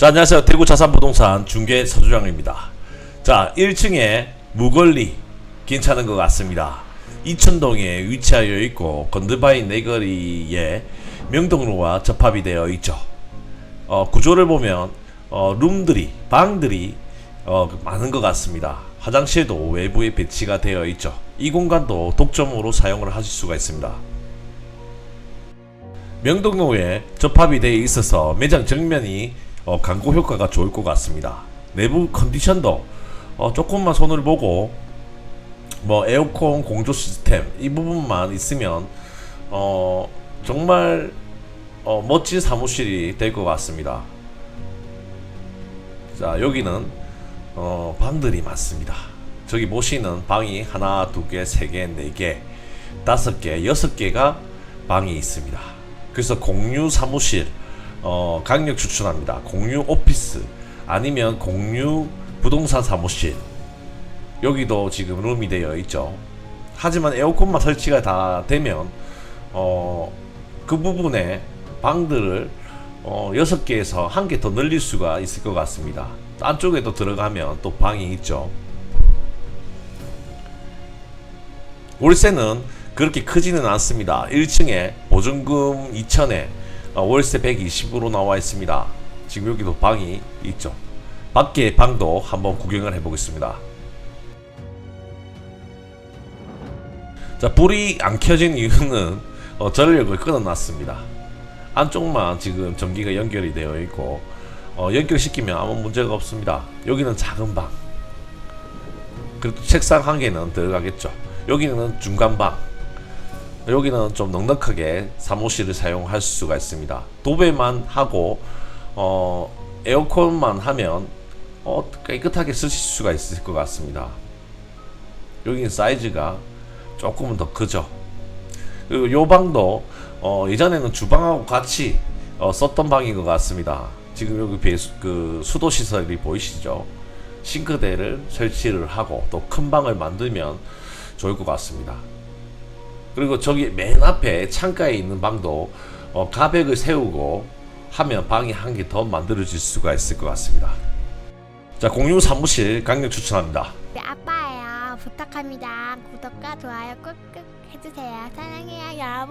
자, 안녕하세요. 대구 자산부동산 중개 서주장입니다. 자, 1층에 무걸리 괜찮은 것 같습니다. 이천동에 위치하여 있고 건드바이 네거리에 명동로와 접합이 되어 있죠. 어, 구조를 보면 어, 룸들이 방들이 어, 많은 것 같습니다. 화장실도 외부에 배치가 되어 있죠. 이 공간도 독점으로 사용을 하실 수가 있습니다. 명동로에 접합이 되어 있어서 매장 정면이 어, 광고 효과가 좋을 것 같습니다. 내부 컨디션도 어, 조금만 손을 보고 뭐 에어컨 공조 시스템 이 부분만 있으면 어, 정말 어, 멋진 사무실이 될 것 같습니다. 자 여기는 어, 방들이 많습니다. 저기 보시는 방이 하나, 두 개, 세 개, 네 개, 다섯 개, 여섯 개가 방이 있습니다. 그래서 공유 사무실 어, 강력 추천합니다. 공유 오피스 아니면 공유 부동산 사무실 여기도 지금 룸이 되어 있죠. 하지만 에어컨만 설치가 다 되면 어, 그 부분에 방들을 어, 6개에서 한개더 늘릴 수가 있을 것 같습니다. 안쪽에도 들어가면 또 방이 있죠. 월세는 그렇게 크지는 않습니다. 1층에 보증금 2천에 어, 월세 120으로 나와 있습니다. 지금 여기도 방이 있죠. 밖에 방도 한번 구경을 해보겠습니다. 자, 불이 안 켜진 이유는 어, 전력을 끊어놨습니다. 안쪽만 지금 전기가 연결이 되어 있고 어, 연결시키면 아무 문제가 없습니다. 여기는 작은 방. 그리고 책상 한 개는 들어가겠죠. 여기는 중간 방. 여기는 좀 넉넉하게 사무실을 사용할 수가 있습니다. 도배만 하고 어, 에어컨만 하면 어, 깨끗하게 쓰실 수가 있을 것 같습니다. 여기는 사이즈가 조금은 더 크죠. 그리고 요 방도 어, 예전에는 주방하고 같이 어, 썼던 방인 것 같습니다. 지금 여기 배수, 그 수도 시설이 보이시죠? 싱크대를 설치를 하고 또 큰 방을 만들면 좋을 것 같습니다. 그리고 저기 맨 앞에 창가에 있는 방도 어, 가벽을 세우고 하면 방이 한 개 더 만들어질 수가 있을 것 같습니다. 자, 공유 사무실 강력 추천합니다. 네, 아빠예요. 부탁합니다. 구독과 좋아요 꾹꾹 해주세요. 사랑해요, 여러분.